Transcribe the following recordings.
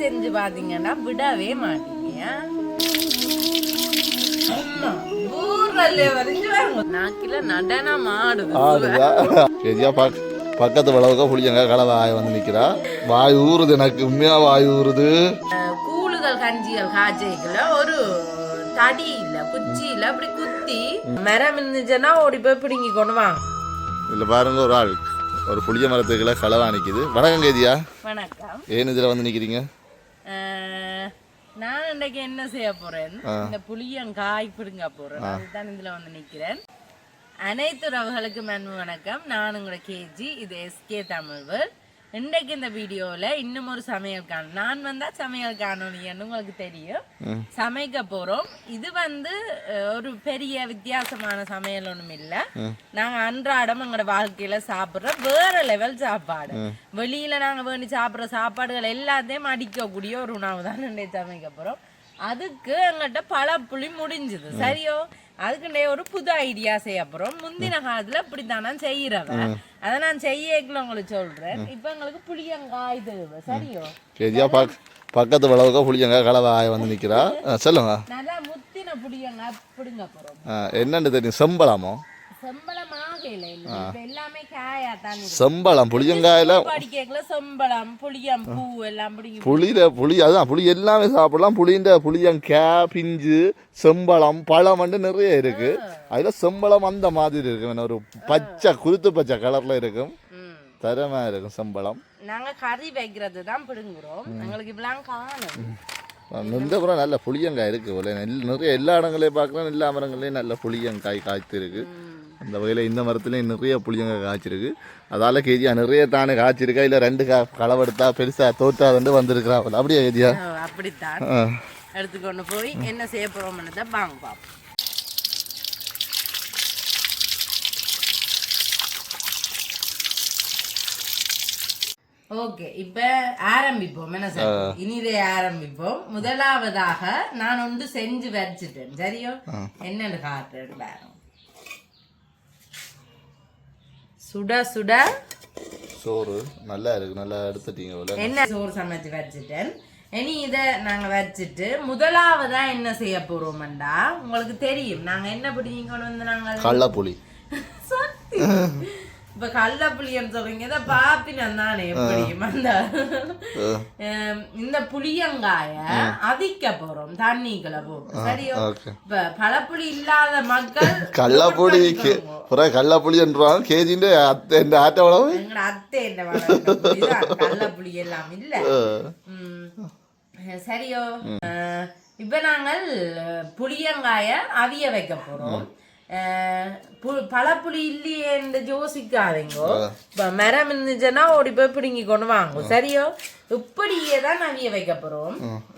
செஞ்சு பாத்தீங்கன்னா விடவே மாட்டீங்க. பக்கத்து வளவுக்க புளியங்க கலவை ஆய வந்து நிக்கிறா. வாய் ஊறுது எனக்கு உண்மையா வாய் ஊறுது. கூழுகள் கஞ்சிகள் காய்ச்சிக்கல ஒரு தடி இல்ல குச்சி இல்ல அப்படி குத்தி மரம் இருந்துச்சுன்னா ஓடி போய் பிடுங்கி கொண்டு வாங்க இதுல பாருங்க ஒரு ஆள். ஒரு புளிய மரத்துக்குள்ள களவா நிக்குது. வணக்கம் கேதியா. வணக்கம். ஏன் இதுல வந்து நிக்கிறீங்க? நான் இன்னைக்கு என்ன செய்ய போறேன்? இந்த புளியங்காய் பிடுங்க போறேன். அதுதான் இதுல வந்து நிக்கிறேன். அனைத்து உறவுகளுக்கும் அன்பு வணக்கம். நான் உங்களோட கேஜி இது எஸ்கே தமிழ்வர். இன்றைக்கு இந்த வீடியோல இன்னும் ஒரு சமையல் காணும் நான் வந்தா சமையல் காணொலின்னு உங்களுக்கு தெரியும். சமைக்க போறோம். இது வந்து ஒரு பெரிய வித்தியாசமான சமையல் ஒண்ணும் இல்ல. நாங்க அன்றாடம் எங்களோட வாழ்க்கையில சாப்பிடுற வேற லெவல் சாப்பாடு. வெளியில நாங்க வேண்டி சாப்பிடுற சாப்பாடுகள் எல்லாத்தையும் அடிக்கக்கூடிய ஒரு உணவு தான் இன்றைக்கு சமைக்க போறோம். அதுக்கு எங்கிட்ட பழப்புளி முடிஞ்சுது. சரியோ? அதுக்குண்டே ஒரு புது ஐடியா செய்ய போறோம். முந்தின காலத்துல இப்படித்தான் நான் செய்யறவ. அதை நான் செய்யக்குள்ள உங்களுக்கு சொல்றேன் இப்ப எங்களுக்கு புளியங்காய் தேவை சரியோ? பக் பக்கத்து வளவுக்க புளியங்க கலவை ஆய வந்து நிக்கிறா. சொல்லுங்க. நல்லா முத்தின புளியங்காய் பிடுங்க போறோம். என்னன்னு தெரியும்? செம்பழமோ? செம்பளம் செம்பழம் புளியங்காயில செம்பளம் புளியம் பூ எல்லாம் பிடிங்கி புளியில புளி அதுதான் புளி எல்லாமே சாப்பிடலாம். புளின்ற புளியங்கா பிஞ்சு செம்பழம் பழம் வந்து நிறைய இருக்கு. அதுல செம்பழம் அந்த மாதிரி இருக்கும். ஒரு பச்சை குருத்து பச்சை கலர்ல இருக்கும். தரமா இருக்கும் செம்பழம். நாங்க கறி வைக்கிறது தான் பிடுங்குறோம். எங்களுக்கு இப்பெல்லாம் காணும். இந்த புறம் நல்ல புளியங்காய் இருக்கு நிறைய எல்லா இடங்களையும் பார்க்கலாம். எல்லா மரங்களையும் நல்ல புளியங்காய் காய்த்து இருக்கு. அந்த வகையில் இந்த மரத்துலேயும் நிறைய புளியங்காய் காய்ச்சிருக்கு. அதால கேஜியா நிறைய தானே காய்ச்சிருக்கா? இல்லை ரெண்டு கா களவெடுத்தா பெருசா தோற்றாதுண்டு வந்திருக்கிறா போல அப்படியே கேஜியா? அப்படித்தான். எடுத்துக்கொண்டு போய் என்ன செய்ய போறோம்னு தான் வாங்க பார்ப்போம் ஓகே இப்ப ஆரம்பிப்போம். என்ன சார்? இனிதே ஆரம்பிப்போம். முதலாவதாக நான் ஒன்று செஞ்சு வச்சுட்டேன். சரியோ? என்னன்னு காட்டுறேன் பாருங்க. சுட சுட. சோறு. நல்லா இருக்கு. நல்லா எடுத்துட்டீங்க என்ன சோறு சமைச்சு வச்சுட்டேன். இனி இதை நாங்க வச்சுட்டு முதலாவதா என்ன செய்ய போறோம்டா உங்களுக்கு தெரியும். நாங்க என்ன பிடிங்க கொண்டு வந்து நாங்க கள்ளப்புளி. சத்தியம். இப்ப கள்ள புளியன்னு சொல்றீங்க இதை பாப்பினம் தானே எப்படியும் அந்த இந்த புளியங்காய அதிக்க போறோம் தண்ணிக்குள்ள போட்டு சரியோ இப்ப பழப்புளி இல்லாத மக்கள் கள்ளப்புளி புறம் கள்ளப்புளின்றாங்க கேஜிന്റെ அத்தை எந்த ஆட்ட வளவு அத்தை என்ன வளர்க்க கள்ள புளி எல்லாம் இல்ல. சரியோ இப்ப நாங்கள் புளியங்காய அவிய வைக்க போறோம் பழப்புளி இல்லையே என்று யோசிக்காதீங்கோ இப்ப மரம் இருந்துச்சுன்னா ஓடி போய் பிடுங்கி கொண்டு வாங்க சரியோ இப்படியே தான் அவிய வைக்க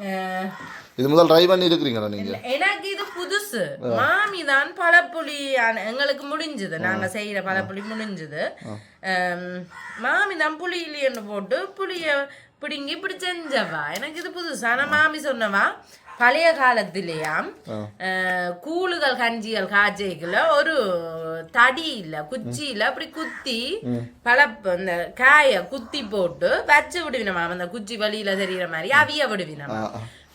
அஹ், இது முதல் ட்ரை பண்ணி இருக்கிறீங்களா நீங்க எனக்கு இது புதுசு மாமி தான் பழப்புளி எங்களுக்கு முடிஞ்சது நாங்க செய்யற பழப்புளி முடிஞ்சது மாமி தான் புளி இல்லையன்னு போட்டு புளிய பிடுங்கி இப்படி செஞ்சவா எனக்கு இது புதுசு ஆனா மாமி சொன்னவா பழைய காலத்திலேயாம் கூழுகள் கஞ்சிகள் காய்ச்சிக்கல ஒரு தடி இல்ல குச்சி இல்ல அப்படி குத்தி பழப்பு இந்த காய குத்தி போட்டு வச்சு விடுவினமா அந்த குச்சி வழியில தெரியுற மாதிரி அவிய விடுவினமா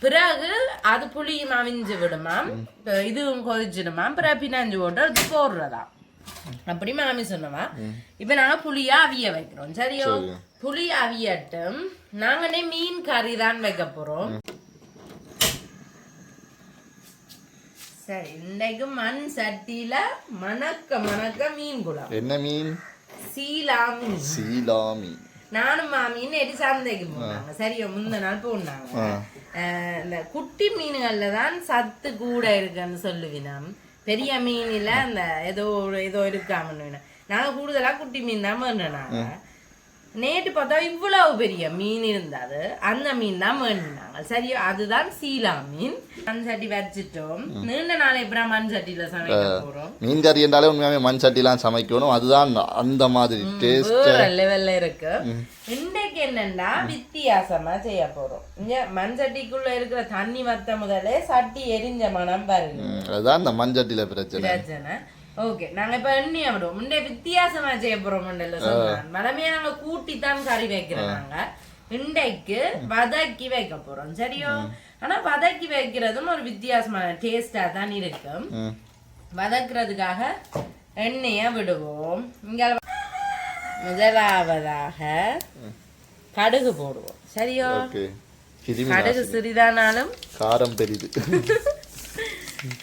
பிறகு அது புளியும் அவிஞ்சு விடுமாம். இதுவும் கொதிச்சிடுமாம். பிறகு பினாஞ்சு போட்டு அது போடுறதாம். அப்படி மாமி சொன்னவா இப்ப நாங்க புளியா அவிய வைக்கிறோம். சரியோ? புளி அவியட்டும். நாங்களே மீன் கறி தான் வைக்க போறோம். சரி இன்னைக்கு மண் சட்டியில மணக்க மணக்க மீன் குழம்பு. என்ன மீன்? சீலா மீன் சீலாமி. நானும் மாமியும் நேற்று சந்தைக்கு போனாங்க. சரியோ முந்த நாள் போனாங்க. இந்த குட்டி மீன்கள்ல தான் சத்து கூட இருக்குன்னு சொல்லுவினாம் பெரிய மீனில அந்த ஏதோ ஏதோ இருக்காமன்னு நாங்க கூடுதலா குட்டி மீன் தான் வேணுனாங்க நேற்று பார்த்தா இவ்வளவு பெரிய மீன் இருந்தது. அந்த மீன் தான் வேணுனாங்க சரியோ? அதுதான் சீலா மீன். மண் சட்டி வச்சுட்டோம். நீண்ட நாளை அப்புறம் மண் சட்டியில சமைக்க போறோம்? மீன் கறி என்றாலே உண்மையாவே மண் சட்டிலாம் சமைக்கணும். அதுதான் அந்த மாதிரி டேஸ்ட் லெவல்ல இருக்கு. இன்றைக்கு என்னன்னா வித்தியாசமா செய்ய போறோம். இங்க மண் சட்டிக்குள்ள இருக்கிற தண்ணி வத்த முதலே சட்டி எரிஞ்ச மனம் பாருங்க அதுதான் இந்த மண் சட்டியில பிரச்சனை. பிரச்சனை. ஓகே நாங்க இப்ப எண்ணெய விடுவோம். முன்னே வித்தியாசமா செய்ய போறோம் மலமையா நாங்க கூட்டி தான் கறி வைக்கிறோம் நாங்க இன்றைக்கு வதக்கி வைக்க போறோம் சரியோ? ஆனா வதக்கி வைக்கிறதும் ஒரு வித்தியாசமான டேஸ்டா தான் இருக்கும். வதக்குறதுக்காக எண்ணெயை விடுவோம். இங்க முதலாவதாக கடுகு போடுவோம் சரியோ? கடுகு சிறிதானாலும் காரம் பெரிது.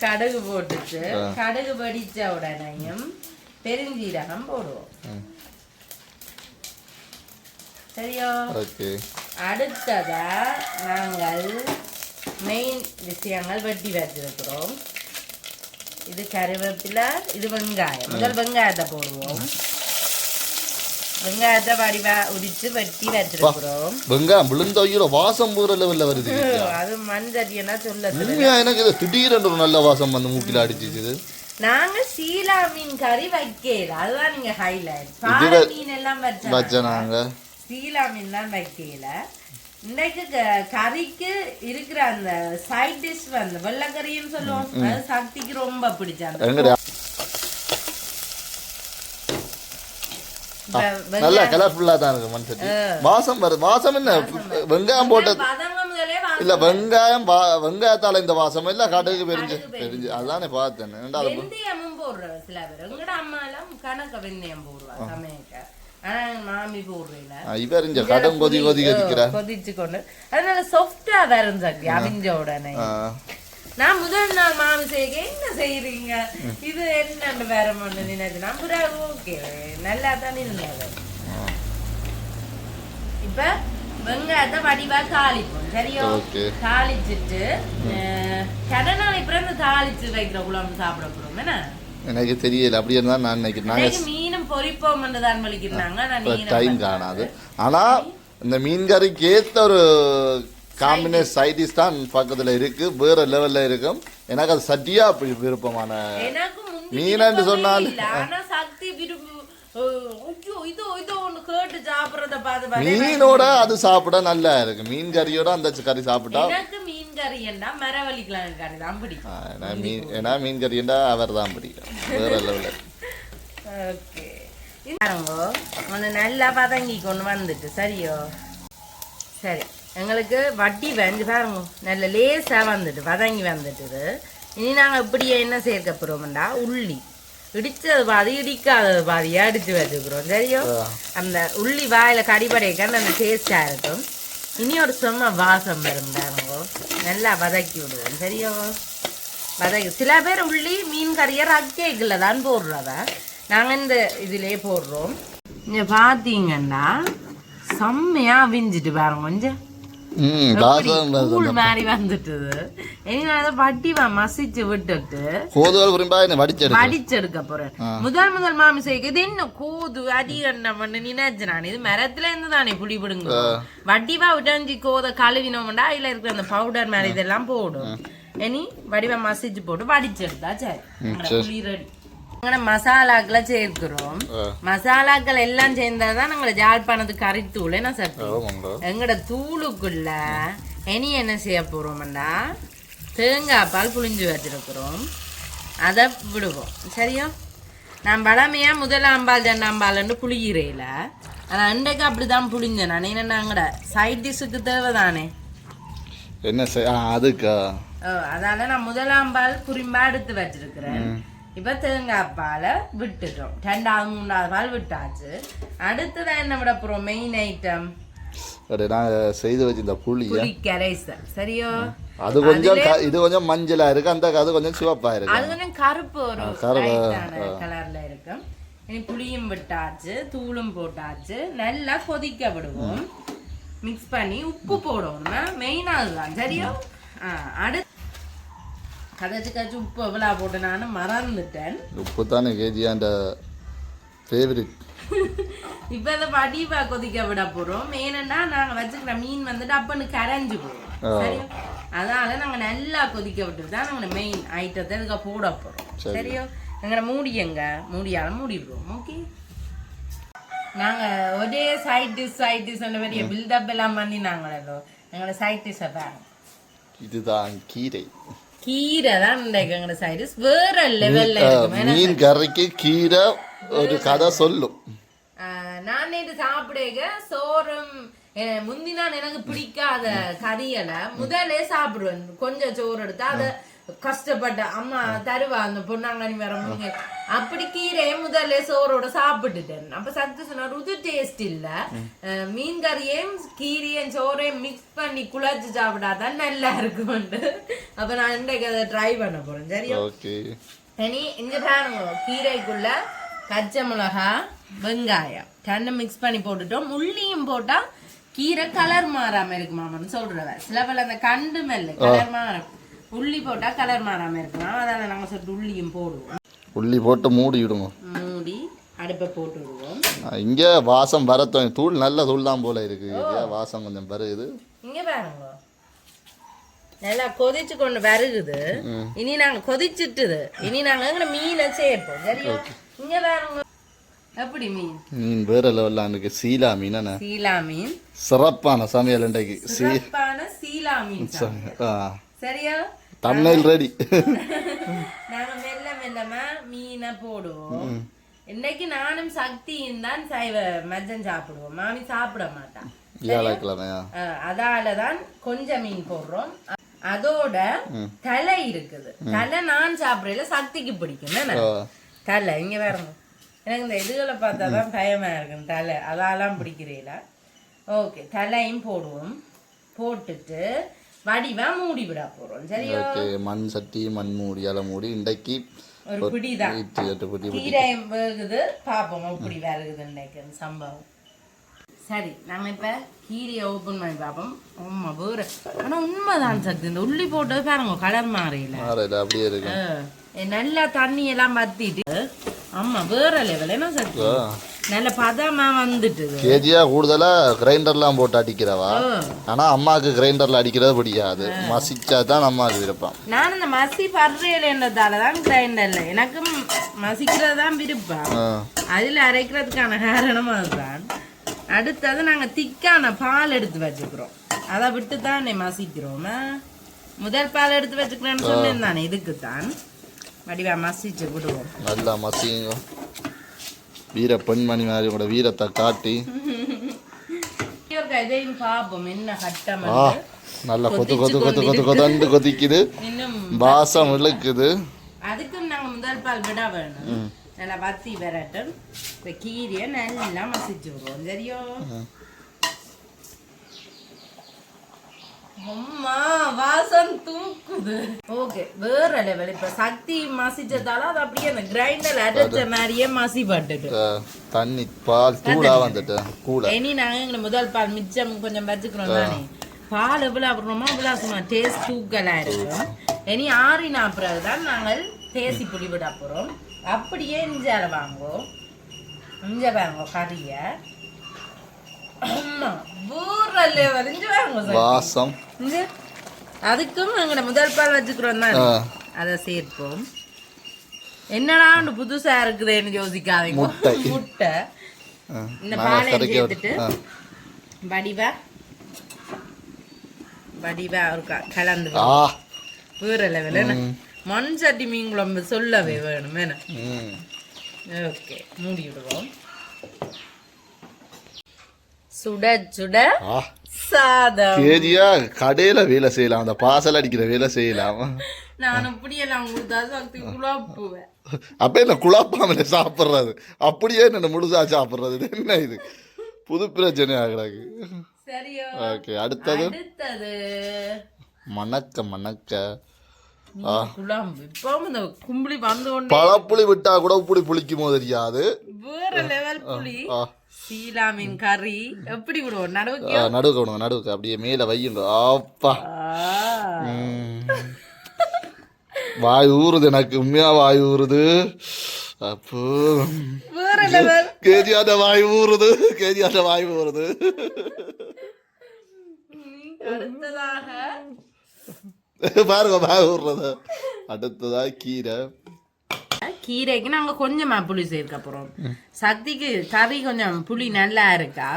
கடுகு போட்டுட்டு கடுகு வெடிச்ச உடனேயும் பெருஞ்சீரகம் போடுவோம். சரியோ? அடுத்ததா நாங்கள் மெயின் விஷயங்கள் வெட்டி வச்சிருக்கிறோம் இது கருவேப்பிலை இது வெங்காயம். முதல் வெங்காயத்தை போடுவோம். வெங்காயத்தை வடிவா உரிச்சு வெட்டி வச்சிருக்கிறோம். வெங்காயம் விழுந்தோயில வாசம் பூர லெவல்ல வருது அது மஞ்சள் சொல்ல உண்மையா எனக்கு இது திடீரென்று ஒரு நல்ல வாசம் வந்து மூக்கில அடிச்சிச்சு நாங்க சீலா மீன் கறி வைக்கல. அதுதான் நீங்க ஹைலைட் பாறை மீன் எல்லாம் வச்சா வச்சனாங்க சீலா மீன் தான் வைக்கல. இன்னைக்கு க- கறிக்கு இருக்கிற அந்த சைட் டிஷ் வந்து வெள்ளைக்கறின்னு சொல்லுவோம். அது சக்திக்கு ரொம்ப பிடிச்ச அந்த எங்கடா இப்ப வெ- நல்ல கலர்ஃபுல்லா தான் இருக்கு மண் சட்டி. வாசம் வருது வாசம் என்ன? வெங்காயம் வா- இல்ல வெங்காயம் வெங்காயத்தால இந்த வாசம் இல்ல கடுகு பெரிஞ்சு. பெரிஞ்சு. அதுதானே பார்த்தேன். ரெண்டாவது வெந்தயமும் போடுற சில பேர். எங்கட அம்மா எல்லாம் கணக்க வெந்தயம் போடுவா சமையக்க. இவர் கடன் கொதி கொதி கொதிக்கிறா கொதிச்சு கொண்டு. அதனால சாஃப்டா வரும் சக்தி அவிஞ்ச உடனே. நான் முதல் நாள் மாமி செய்ய என்ன செய்யறீங்க இது என்னன்னு வேற ஒண்ணு நினைச்சு நான் பிறகு ஓகே. நல்லா தான் இருந்தது. இப்ப வெங்காயத்தை வடிவா தாளிப்போம். சரியோ? தாளிச்சிட்டு கடனாளி பிறந்து தாளிச்சு வைக்கிற குழம்பு சாப்பிட போறோம். என்ன? எனக்கு தெரியல. அப்படி இருந்தா நான் இன்னைக்கு நாங்க இன்னைக்கு மீனும் பொரிப்போம் தான் வலிக்கிறாங்க டைம் காணாது. ஆனா இந்த மீன் கறிக்கு ஏத்த ஒரு காம்பினேஷன் சைடிஷ் தான் பக்கத்துல இருக்கு வேற லெவல்ல இருக்கும் எனக்கு அது சட்டியா விருப்பமான மீனன்னு சொன்னால்? மீனோட அது சாப்பிட நல்லா இருக்கு. மீன் கறியோட அந்த கறி சாப்பிட்டா? மீன் கறி என்ன மரவள்ளிக்கிழங்கு கறி தான் பிடிக்கும். ஆ, ஏன்னா மீன் கறிண்டா அவர் தான் பிடிக்கும். வேற லெவலில் ஓகே. நல்லா கொண்டு வந்துட்டு சரியோ? சரி. எங்களுக்கு வட்டி வந்து பாருங்க நல்ல லேசாக வந்துட்டு வதங்கி வந்துட்டுது. இனி நாங்கள் இப்படியே என்ன சேர்க்க போகிறோம்டா உள்ளி. இடிச்சது பாதி இடிக்காதது பாதியா அடிச்சு வச்சுக்கிறோம். சரியோ? அந்த உள்ளி வாயில கடிபடைக்கான அந்த டேஸ்டாக இருக்கும். இனி ஒரு சும்மா வாசம் வரும் பாருங்கோ. நல்லா வதக்கி விடுவோம். சரியோ? வதக்கி சில பேர் உள்ளி மீன் கறியை ரக்கேக்கில் தான் போடுறதா. நாங்கள் இந்த இதிலே போடுறோம். இங்கே பார்த்தீங்கன்னா செம்மையா அவிஞ்சிட்டு பாருங்க கொஞ்சம். மாதிரி வந்துட்டுது. அதை வட்டிவா மசிச்சு விட்டுட்டு வடிச்செடுக்க. போறேன். முதல் முதல் மாமி செய்ய இது என்ன? கோது அடி பண்ணு நினைச்சு நான். இது மரத்துல இருந்து தானே புளி பிடுங்க வடிவா விட்டஞ்சி கோத கழுவினோம்டா அதுல இருக்கிற அந்த பவுடர் மேல இதெல்லாம் போடும். இனி வடிவா மசிச்சு போட்டு வடிச்செடுத்தா சரி. புளி ரெடி. மசாலாக்களை சேர்க்கிறோம். மசாலாக்கள் எல்லாம் சேர்ந்தாதான் நாங்கள ஜாழ்ப்பாணத்து கறித்தூள் என்ன சத்து ஆமாங்க எங்கட தூளுக்குள்ள இனி என்ன செய்ய போறோம்னா தேங்காய் பால் புளிஞ்சு வச்சிருக்கிறோம். அதை விடுவோம். சரியா? நான் பழமையா முதலாம்பால் ஜண்டாம்பால்னு புளியிறையில ஆனால் அன்றைக்கு அப்படிதான் புளிஞ்சேன். நான் என்னென்ன எங்கட சைட் டிஷ்ஷுக்கு தேவைதானே? என்ன செய் ஆ அதுக்கா? ஓ, அதால நான் முதலாம்பால் புரிம்பா எடுத்து வச்சிருக்கிறேன். இப்ப தேங்காய் பாலை விட்டுட்டோம். ரெண்டாவது மூணாவது பால் விட்டாச்சு. அடுத்ததான் என்ன விட போறோம்? மெயின் ஐட்டம் அது நான் செய்து வச்சிருந்த புளி கரைசல் சரியோ? அது கொஞ்சம் இது கொஞ்சம் மஞ்சளா இருக்கு. அந்த அது கொஞ்சம் சிவப்பா இருக்கு. அது கொஞ்சம் கருப்பு ஒரு லைட்டான கலர்ல இருக்கும் இனி புளியும் விட்டாச்சு தூளும் போட்டாச்சு. நல்லா கொதிக்க விடுவோம். மிக்ஸ் பண்ணி உப்பு போடணும். மெயினா அதுதான். சரியா? அடுத்து கதைச்சு கதைச்சு உப்பு எவ்வளோ போட்டு நானும் மறந்துட்டேன். உப்பு தானே கேஜியாண்ட ஃபேவரட் இப்போ அதை வடிவா கொதிக்க விட போறோம். ஏனென்னா நாங்க வச்சுக்கிற மீன் வந்துட்டு அப்பன்னு கரைஞ்சு போயிடும் சரியா? அதனால நாங்க நல்லா கொதிக்க விட்டுட்டு தான் நாங்க மெயின் ஐட்டத்தை இதுக்கு போட போறோம். சரியா? எங்களை மூடியங்க மூடியால மூடிடுவோம் ஓகே நாங்க ஒரே சைட் டிஷ் சைட் டிஷ் அந்த மாதிரி பில்டப் எல்லாம் பண்ணி நாங்களோ எங்களோட சைட் டிஷ்ஷை பாருங்க. இதுதான் கீரை. கீரை தான் இன்றைக்கு எங்களோட வேற லெவல்ல இருக்கும். மீன் கறிக்கு கீரை ஒரு கதை சொல்லும். நான் நேற்று சாப்பிடுக சோறும் அஹ் முந்தி நான் எனக்கு பிடிக்காத கறியலை முதலே சாப்பிடுவேன். கொஞ்சம் சோறு எடுத்து அதை கஷ்டப்பட்ட அம்மா தருவா அந்த பொன்னாங்கனி வரவங்க அப்படி கீரையை முதல்ல சோறோட சாப்பிட்டுட்டேன். அப்ப சத்து சொன்னார் இது டேஸ்ட் இல்ல. அஹ் மீன் கறியையும் கீரையும் சோறையும் மிக்ஸ் பண்ணி குழச்சு சாப்பிடாதான் நல்லா இருக்கும்ட்டு அப்ப நான் இன்றைக்கு அதை ட்ரை பண்ண போறேன். சரியா? இனி இங்க பாருங்க கீரைக்குள்ள பச்சை மிளகா வெங்காயம். ரெண்டும் மிக்ஸ் பண்ணி போட்டுட்டோம். உள்ளியும் போட்டா கீரை கலர் மாறாம இருக்கு மாமன்னு சொல்றவ சில பேர் அந்த கண்டு மெல்ல கலர் மாறும். உள்ளி போட்டா கலர் மாறாம இருக்குமா. அதால நாங்க சொல்லிட்டு உள்ளியும் போடுவோம். உள்ளி போட்டு மூடி விடுங்க மூடி அடுப்பை போட்டு விடுவோம். இங்கே வாசம் வரத்தோம் தூள் நல்ல தூள் தான் போல இருக்கு. இங்க வாசம் கொஞ்சம் வருகுது. இங்க பாருங்க. நல்லா கொதிச்சு கொண்டு வருகுது. இனி நாங்க கொதிச்சிட்டுது. இனி நாங்க எங்க மீனை சேர்ப்போம். சரியா? இங்க பாருங்க. எப்படி மீன்? மீன் வேற லெவலில் இருக்கு. சீலா மீன் சீலா மீன். சிறப்பான சமையல் இன்றைக்கு. சீலா மீன் சரியா? தமிழ் ரெடி நாங்க மெல்ல மெல்லமா மீனை போடுவோம். இன்னைக்கு நானும் சக்தியும் தான் சைவ மஜ்ஜம் சாப்பிடுவோம். மாமி சாப்பிட மாட்டான் அதாலதான் கொஞ்சம் மீன் போடுறோம். அதோட தலை இருக்குது. தலை நான் சாப்பிடல சக்திக்கு பிடிக்கும். தலை. இங்க பாருங்க. எனக்கு இந்த இதுகளை பார்த்தா தான் பயமா இருக்கும் தலை. அதெல்லாம் பிடிக்கிறீல ஓகே. தலையும் போடுவோம். போட்டுட்டு வடிவா மூடி விட போறோம் சரியா? ஓகே மண் சட்டி மண் மூடி அலை மூடி இன்றைக்கு ஒரு பிடி கீரை வேகுது பாப்போம் எப்படி வேகுது இன்னைக்கு சம்பவம். சரி நாம இப்ப கீரையை ஓபன் பண்ணி பார்ப்போம் ஆமா வேற. ஆனா உண்மைதான் சக்தி. இந்த உள்ளி போட்டது பாருங்க கலர் மாறையில. அப்படியே இருக்கு. நல்லா தண்ணி எல்லாம் வத்திட்டு ஆமா வேற லெவல் என்ன சக்தி. நல்ல பதமா வந்துட்டுது கேஜியா கூடுதலா கிரைண்டர்லாம் போட்டு அடிக்கிறவா. ஆனா அம்மாவுக்கு கிரைண்டர்ல அடிக்கிறது பிடிக்காது. மசிச்சா தான் விருப்பம். நான் இந்த மசி படுறேன்றதால தான் கிரைண்டர்ல. எனக்கும் மசிக்கிறது தான் விருப்பம். அதுல அரைக்கிறதுக்கான காரணம் அதுதான். அடுத்தது நாங்க திக்கான பால் எடுத்து வச்சுக்கிறோம். அதை விட்டு தான் மசிக்கிறோம்? முதல் பால் எடுத்து வச்சுக்கிறேன்னு சொன்னேன் தானே இதுக்கு தான் வடிவா மசிச்சு விடுவோம். நல்லா மசிங்க வீர பெண்மணி மாதிரி உங்களோட வீரத்தை காட்டி. ஆ நல்லா கொத்து கொத்து கொத்து கொத்து கொதண்டு கொதிக்குது. வாசம் இழுக்குது. அதுக்கும் நாங்க முதல் பால் விட வேணும். நல்லா வத்தி வரட்டும். இந்த கீரையை நல்லா மசிச்சு விடுவோம் சரியோ? அம்மா வாசம் தூக்குது. ஓகே வேற லெவல் இப்ப சக்தி மசிச்சதால அது அப்படியே அந்த கிரைண்டர் அடைச்ச மாதிரியே மசி பட்டுட்டு தண்ணி பால் தூளா வந்துட்டு கூட. இனி நாங்க எங்க முதல் பால் மிச்சம் கொஞ்சம் வச்சுக்கிறோம் தானே. பால் எவ்வளவு அப்புறமா அவ்வளவு சும்மா டேஸ்ட் தூக்கலா இருக்கும் இனி ஆறின பிறகு தான் நாங்கள் தேசி புளி விட போறோம். அப்படியே இஞ்சால வாங்குவோம். இஞ்ச பாருங்க கறிய அம்மா ஊர்ல வரைஞ்சு வாங்க வாசம். அதுக்கும் எங்கட முதல் பால் வச்சுக்கிறோம் தானே? அதை சேர்ப்போம். என்னடா ஒன்று புதுசா இருக்குதுன்னு யோசிக்காதீங்க. முட்டை. இந்த பாலை சேர்த்துட்டு. வடிவா வடிவா ஒரு க- கலந்து வேற லெவல் என்ன? மண் சட்டி மீன் குழம்பு சொல்லவே வேணும் என்ன ம். ஓகே மூடி விடுவோம். சுட சுட சாதம். கேஜியா கடையில வேலை செய்யலாம். அந்த பாசல் அடிக்கிற வேலை செய்யலாம். நான் இப்படியெல்லாம் கொடுத்தா சக்தி குழப்புவேன் அப்ப என்ன குழப்பாமல சாப்பிட்றது? அப்படியே என்ன முழுசா சாப்பிட்றது? என்ன இது? புது பிரச்சனை ஆகிறாங்க. ஓகே அடுத்தது? மணக்க மணக்க. குழம்பு. இப்போ இந்த கும்பளி வந்து பழப்புளி விட்டா கூட புளி புளிக்குமோ தெரியாது. வேற லெவல் புளி சீலா மீன் கறி. எப்படி விடுவோம்? நடுவுக்கு? நடுவுக்கு விடுங்க நடுவுக்கு. அப்படியே மேல வையுங்க. அப்பா. ம். வாய் ஊறுது எனக்கு. உண்மையா வாய் ஊறுது. அப்போ. கேஜியாத வாய் ஊறுது. கேஜியாத வாய் ஊறுது. பாருங்க வாய் ஊறுறது. அடுத்ததா கீரை. கீரைக்கு நாங்க கொஞ்சமா புளி சேர்க்க போறோம் சக்திக்கு கறி கொஞ்சம் புளி நல்லா இருக்கா.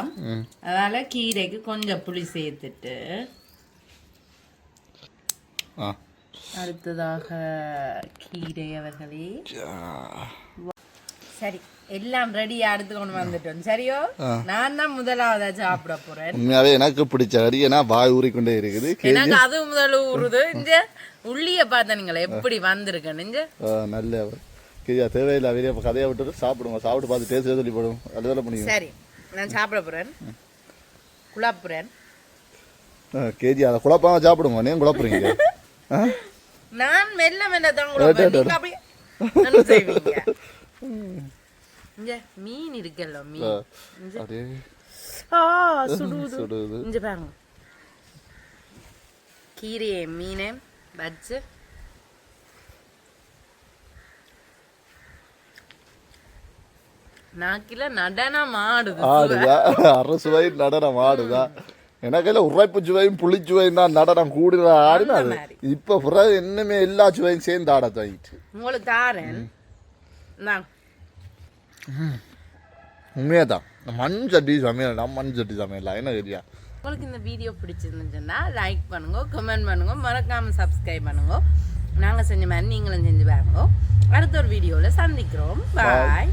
அதனால கீரைக்கு கொஞ்சம் புளி சேர்த்துட்டு அடுத்ததாக கீரை அவர்களே. சரி எல்லாம் ரெடியா எடுத்து கொண்டு வந்துட்டோம். சரியோ? நான் தான் முதலாவதா சாப்பிட போறேன். உண்மையாவே எனக்கு பிடிச்ச கறி ஏன்னா வாய் ஊறிக்கொண்டே இருக்குது. எனக்கு அது முதல்ல ஊறுது. இங்க உள்ளிய பார்த்தா நீங்களே எப்படி வந்திருக்கேன் இங்க ஆ, நல்ல கேஜியா தேவையில்லை வெளியே கதையை விட்டுட்டு சாப்பிடுங்க. சாப்பிட்டு பார்த்து டேஸ்ட் சொல்லி போடும் அதுவரை முடியும். சரி நான் சாப்பிட போறேன். குழப்புறேன் கேஜி அதை குழப்பாம சாப்பிடுங்க. நீங்க குழப்புறீங்க. ஆ? நான் மெல்ல மெல்ல தான் மீன் இருக்கല്ലോ மீன். சுடுது. இங்க பாருங்க. கீரையை மீனை. வச்சு நாக்கில நடனம் ஆடுது ஆடுதா? அரசுவை நடனம் ஆடுதா? எனக்கையில் உரைப்பு சுவையும் புளிச்சுவையும் தான் நடனம் கூடுதா ஆடுனா. இப்போ பிறகு இன்னுமே எல்லா சுவையும் சேர்ந்து ஆட தோயிட்டு உங்களுக்கு தாரேன். நான் உண்மையாக தான் மண் சட்டி சமையல் மண் சட்டி சமையல் என்ன கேட்டியா உங்களுக்கு இந்த வீடியோ பிடிச்சிருந்துச்சுன்னா லைக் பண்ணுங்க கமெண்ட் பண்ணுங்க மறக்காம சப்ஸ்கிரைப் பண்ணுங்க. நாங்க செஞ்ச மாதிரி நீங்களும் செஞ்சு பாருங்க. அடுத்த ஒரு வீடியோவில் சந்திக்கிறோம். பாய்